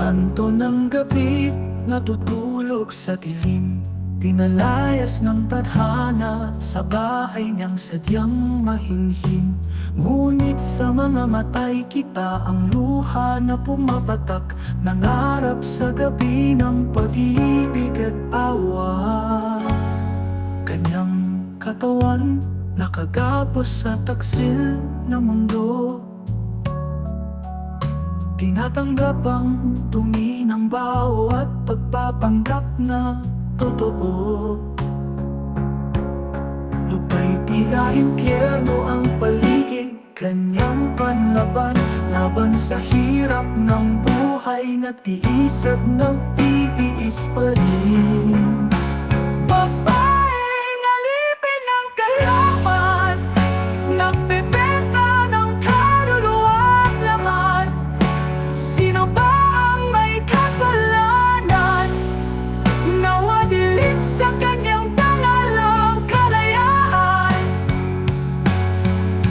kanto ng gabi Natutulog sa dilim. Pinalayas ng tadhana Sa bahay niyang sadyang mahinhin. Ngunit sa mga matay kita Ang luha na pumapatak. Nangarap sa gabi ng pag-ibig at awa. Kanyang katawan Nakagapos sa taksil na mundo Tinatanggap ang dumi ng bawat pagpapanggap na totoo. Lupa'y tila impyerno ang paligid Kanyang panlaban Laban sa hirap ng buhay Nagtiis at nagtitiis pa rin. Babaeng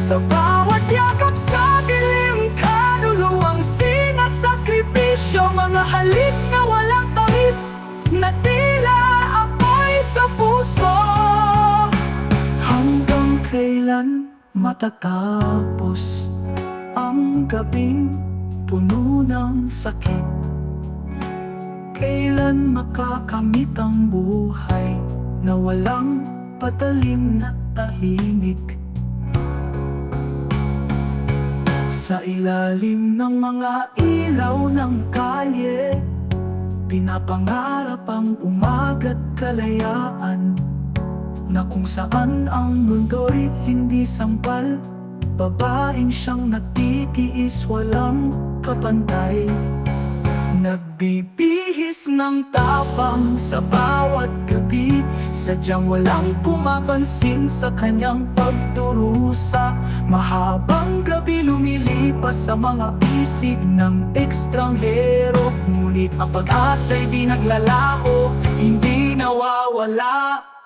Sa bawat yakap sa dilim Kaluluwang sinasakripisyo Mga halik na walang tamis Na tila apoy sa puso. Hanggang kailan matatapos Ang gabing puno ng sakit? Kailan makakamit ang buhay Na walang patalim na tahimik Sa ilalim ng mga ilaw ng kalye. Pinapangarap ang umaga't kalayaan Na kung saan ang mundo'y hindi sampal. Babaeng siyang nagtitiis walang kapantay. Nagbibihis ng tapang sa bawat gabi. Sadyang walang pumapansin sa kanyang pagdurusa. Mahabang lumilipas sa mga pisig ng ekstranghero. Ngunit ang pag-asa'y di naglalaho, hindi nawawala